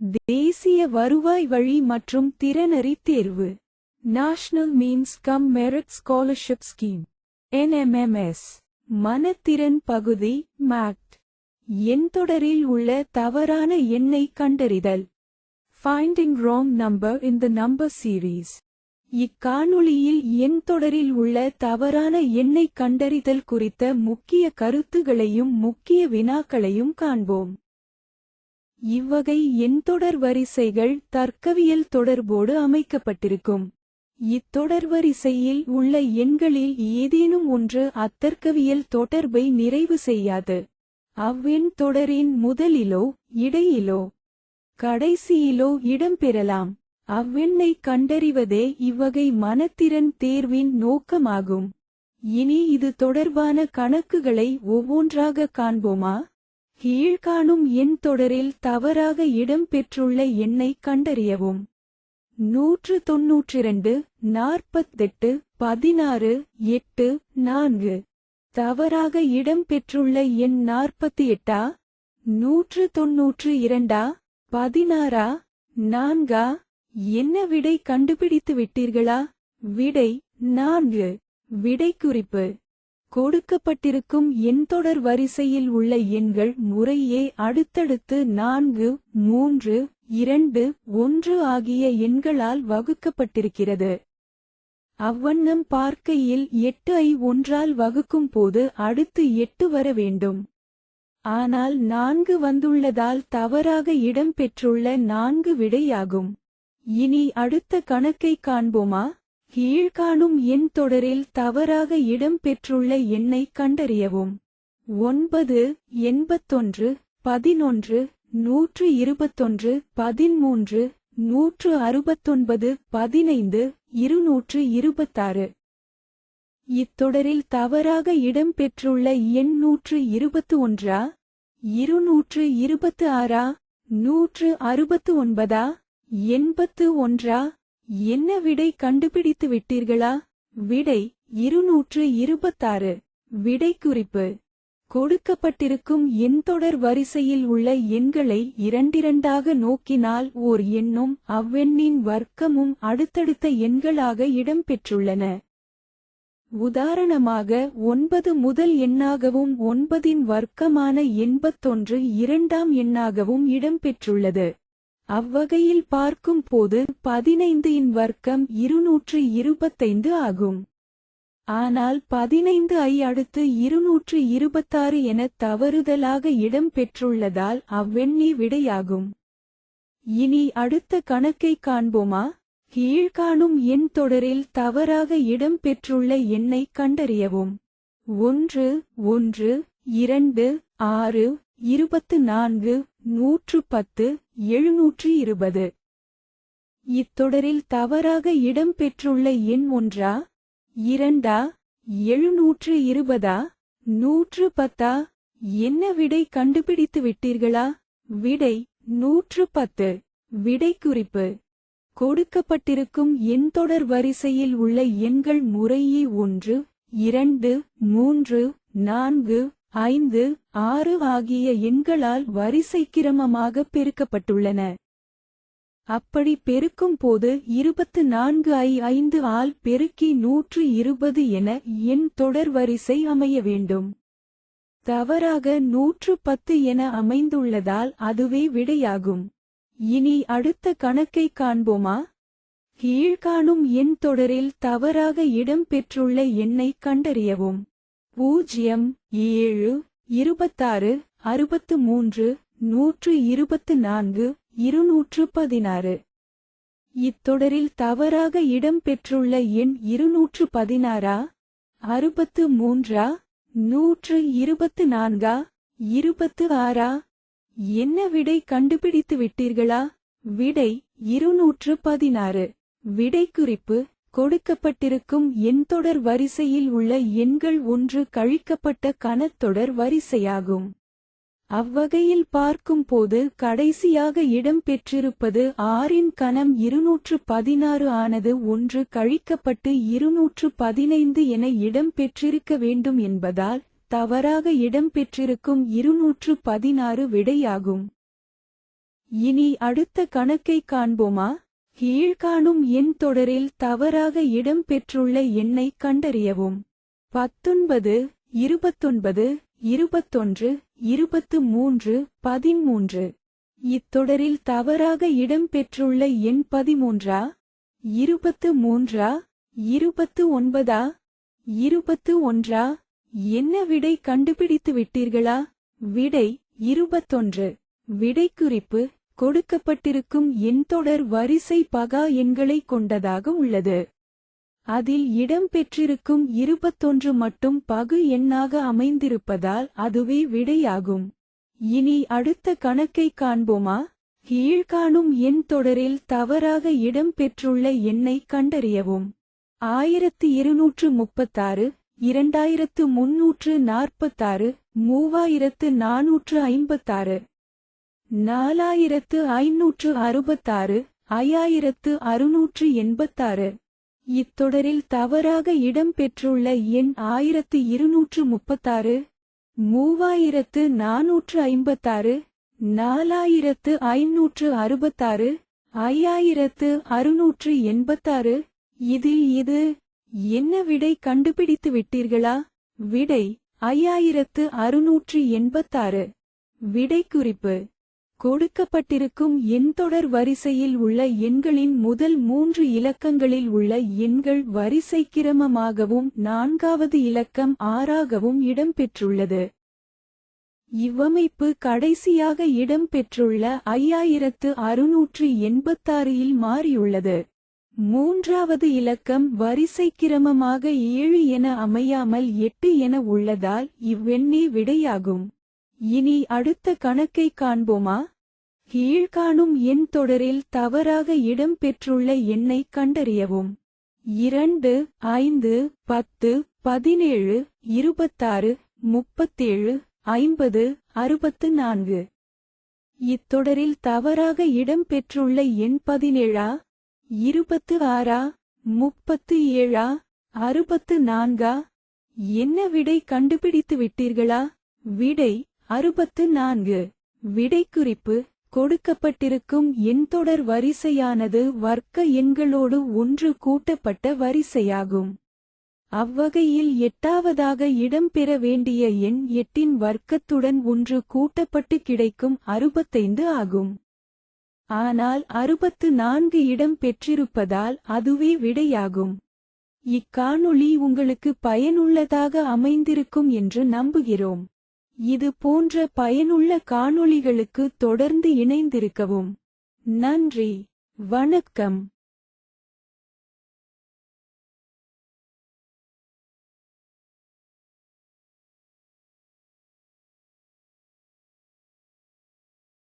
தேசிய வருவாய் வழி மற்றும் திறனறி தேர்வு. National means cum merit scholarship scheme NMMS மனத்திறன் பகுதி மேக்ட் எண் தொடரில் உள்ள தவறான எண்ணை கண்டறிதல். Finding wrong number in the number series இக்காணொளியில் எண் தொடரில் உள்ள தவறான எண்ணை கண்டறிதல் குறித்த முக்கிய கருத்துகளையும் முக்கிய வினாக்களையும் காண்போம். இவ்வகை எண்தொடர் வரிசைகள் தர்க்கவியல் தொடர்போடு அமைக்கப்பட்டிருக்கும். இத்தொடர் வரிசையில் உள்ள எண்களில் ஏதேனும் ஒன்று அத்தர்க்கவியல் தொடர்பை நிறைவு செய்யாது. அவ்வெண் தொடரின் முதலிலோ இடையிலோ கடைசியிலோ இடம்பெறலாம் அவ்வெண்ணை கண்டறிவதே இவ்வகை மனத்திறன் தேர்வின் நோக்கமாகும். இனி இது தொடர்பான கணக்குகளை ஒவ்வொன்றாக காண்போமா? கீழ்காணும் எண் தொடரில் தவறாக இடம்பெற்றுள்ள எண்ணை கண்டறியவும். நூற்று தொன்னூற்றிரண்டு நாற்பத்தெட்டு பதினாறு எட்டு நான்கு. தவறாக இடம்பெற்றுள்ள எண் நாற்பத்தி எட்டா நூற்று தொன்னூற்று இரண்டா பதினாறா? நான்கா? என்ன விடை கண்டுபிடித்து விட்டீர்களா விடை நான்கு. விடை குறிப்பு கொடுக்கப்பட்டிருக்கும் எண்தொடர் வரிசையில் உள்ள எண்கள் முறையே அடுத்தடுத்து நான்கு மூன்று இரண்டு ஒன்று ஆகிய எண்களால் வகுக்கப்பட்டிருக்கிறது. அவ்வண்ணம் பார்க்கையில் எட்டு ஐ ஒன்றால் வகுக்கும் போது அடுத்து எட்டு வர வேண்டும். ஆனால் நான்கு வந்துள்ளதால் தவறாக இடம்பெற்றுள்ள நான்கு விடையாகும். இனி அடுத்த கணக்கை காண்போமா? கீழ்காணும் எண் தொடரில் தவறாக இடம்பெற்றுள்ள எண்ணை கண்டறியவும். ஒன்பது எண்பத்தொன்று பதினொன்று நூற்று இருபத்தொன்று பதிமூன்று நூற்று அறுபத்தொன்பது பதினைந்து இருநூற்று இருபத்தாறு. இத்தொடரில் தவறாக இடம்பெற்றுள்ள எண் நூற்று இருபத்து ஒன்றா இருநூற்று இருபத்து ஆறா நூற்று அறுபத்து ஒன்பதா எண்பத்து ஒன்றா? என்ன விடை கண்டுபிடித்து விட்டீர்களா? விடை இருநூற்று இருபத்தாறு. விடை குறிப்பு கொடுக்கப்பட்டிருக்கும் எண் தொடர் வரிசையில் உள்ள எண்களை இரண்டிரண்டாக நோக்கினால் ஓர் எண்ணும் அவ்வெண்ணின் வர்க்கமும் அடுத்தடுத்த எண்களாக இடம்பெற்றுள்ளன. உதாரணமாக ஒன்பது முதல் எண்ணாகவும் ஒன்பதின் வர்க்கமான எண்பத்தொன்று இரண்டாம் எண்ணாகவும் இடம்பெற்றுள்ளது. அவ்வகையில் பார்க்கும் போது பதினைந்து இன் வர்க்கம் இருநூற்று இருபத்தைந்து ஆகும். ஆனால் பதினைந்து ஐ அடுத்து இருநூற்று இருபத்தாறு என தவறுதலாக இடம் பெற்றுள்ளதால் அவ்வெண்ணி விடையாகும். இனி அடுத்த கணக்கை காண்போமா? கீழ்காணும் எண் தொடரில் தவறாக இடம் பெற்றுள்ள எண்ணை கண்டறியவும். ஒன்று ஒன்று இரண்டு ஆறு இருபத்து நான்கு நூற்று பத்து எழுநூற்று இருபது இத்தொடரில் தவறாக இடம்பெற்றுள்ள எண் ஒன்றா? இரண்டா? எழுநூற்று இருபதா நூற்று பத்தா என்ன விடை கண்டுபிடித்து விட்டீர்களா? விடை நூற்று பத்து விடை குறிப்பு கொடுக்கப்பட்டிருக்கும் எண்தொடர் வரிசையில் உள்ள எண்கள் முறையே ஒன்று இரண்டு மூன்று நான்கு ஐந்து ஆறு ஆகிய எண்களால் வரிசை கிரமமாக பெருக்கப்பட்டுள்ளன. அப்படி பெருக்கும் போது இருபத்து நான்கு ஐ ஐந்து ஆல் பெருக்கி நூற்று இருபது என எண் தொடர் வரிசை அமைய வேண்டும். தவறாக நூற்று பத்து என அமைந்துள்ளதால் அதுவே விடையாகும். இனி அடுத்த கணக்கை காண்போமா? கீழ்காணும் எண் தொடரில் தவறாக இடம் பெற்றுள்ள எண்ணை கண்டறியவும். பூஜ்யம் ஏழு இருபத்தாறு அறுபத்து மூன்று நூற்று இருபத்து நான்கு இருநூற்று பதினாறு. இத்தொடரில் தவறாக இடம்பெற்றுள்ள எண் இருநூற்று பதினாறா அறுபத்து மூன்றா நூற்று இருபத்து நான்கா இருபத்து ஆறா என்ன விடை கண்டுபிடித்து விட்டீர்களா விடை இருநூற்று பதினாறு. விடை குறிப்பு கொடுக்கப்பட்டிருக்கும் எண்தொடர் வரிசையில் உள்ள எண்கள் ஒன்று கழிக்கப்பட்ட கணத்தொடர் வரிசையாகும். அவ்வகையில் பார்க்கும்போது கடைசியாக இடம்பெற்றிருப்பது ஆறின் கணம் இருநூற்று பதினாறு ஆனது ஒன்று கழிக்கப்பட்டு இருநூற்று பதினைந்து என இடம்பெற்றிருக்க வேண்டும் என்பதால் தவறாக இடம்பெற்றிருக்கும் இருநூற்று பதினாறு விடையாகும். இனி அடுத்த கணக்கை காண்போமா? கீழ்காணும் எண் தொடரில் தவறாக இடம் பெற்றுள்ள எண்ணை கண்டறியவும். பத்தொன்பது இருபத்தொன்பது இருபத்தொன்று இருபத்து மூன்று பதிமூன்று. இத்தொடரில் தவறாக இடம் பெற்றுள்ள எண் பதிமூன்றா? இருபத்து மூன்றா இருபத்து ஒன்பதா இருபத்து ஒன்றா என்ன விடை கண்டுபிடித்து விட்டீர்களா விடை இருபத்தொன்று. விடைக்குறிப்பு கொடுக்கப்பட்டிருக்கும் எண் தொடர் வரிசை பகா எண்களை கொண்டதாக உள்ளது. அதில் இடம் பெற்றிருக்கும் இருபத்தொன்று மட்டும் பகு எண்ணாக அமைந்திருப்பதால் அதுவே விடையாகும். இனி அடுத்த கணக்கை காண்போமா? கீழ்காணும் எண் தொடரில் தவறாக இடம் பெற்றுள்ள எண்ணை கண்டறியவும். ஆயிரத்து இருநூற்று முப்பத்தாறு இரண்டாயிரத்து முன்னூற்று நாற்பத்தாறு மூவாயிரத்து நானூற்று ஐம்பத்தாறு. நாலாயிரத்து ஐநூற்று அறுபத்தாறு ஐயாயிரத்து அறுநூற்று எண்பத்தாறு. இத்தொடரில் தவறாக இடம் பெற்றுள்ள எண் ஆயிரத்து இருநூற்று முப்பத்தாறு மூவாயிரத்து நாநூற்று ஐம்பத்தாறு நாலாயிரத்து ஐநூற்று அறுபத்தாறு ஐயாயிரத்து அறுநூற்று எண்பத்தாறு. இதில் இது என்ன விடை கண்டுபிடித்து விட்டீர்களா? விடை ஐயாயிரத்து அறுநூற்று எண்பத்தாறு. விடை குறிப்பு கொடுக்கப்பட்டிருக்கும் எண்தொடர் வரிசையில் உள்ள எண்களின் முதல் மூன்று இலக்கங்களில் உள்ள எண்கள் வரிசை கிரமமாகவும் நான்காவது இலக்கம் ஆறாகவும் இடம்பெற்றுள்ளது. இவ்வமைப்பு கடைசியாக இடம்பெற்றுள்ள ஐயாயிரத்து அறுநூற்று எண்பத்தாறில் மாறியுள்ளது. மூன்றாவது இலக்கம் வரிசை கிரமமாக ஏழு என அமையாமல் எட்டு என உள்ளதால் இவ்வெண்ணே விடையாகும். இனி அடுத்த கணக்கை காண்போமா? கீழ்காணும் எண் தொடரில் தவறாக இடம் பெற்றுள்ள எண்ணை கண்டறியவும். இரண்டு ஐந்து பத்து பதினேழு இருபத்தாறு முப்பத்தேழு ஐம்பது அறுபத்து நான்கு. இத்தொடரில் தவறாக இடம் பெற்றுள்ள எண் பதினேழா? இருபத்து ஆறா? முப்பத்து ஏழா? அறுபத்து நான்கா? என்ன விடை கண்டுபிடித்து விட்டீர்களா? விடை அறுபத்து நான்கு. விடைக்குறிப்பு. கொடுக்கப்பட்டிருக்கும் எண்தொடர் வரிசையானது வர்க்க எண்களோடு ஒன்று கூட்டப்பட்ட வரிசையாகும். அவ்வகையில் எட்டாவதாக இடம்பெற வேண்டிய எண் எட்டின் வர்க்கத்துடன் ஒன்று கூட்டப்பட்டு கிடைக்கும் அறுபத்தைந்து ஆகும். ஆனால் அறுபத்து நான்கு இடம் பெற்றிருப்பதால் அதுவே விடையாகும். இக்காணொளி உங்களுக்கு பயனுள்ளதாக அமைந்திருக்கும் என்று நம்புகிறோம். இது போன்ற பயனுள்ள காணொளிகளுக்கு தொடர்ந்து இணைந்திருக்கவும். நன்றி. வணக்கம்.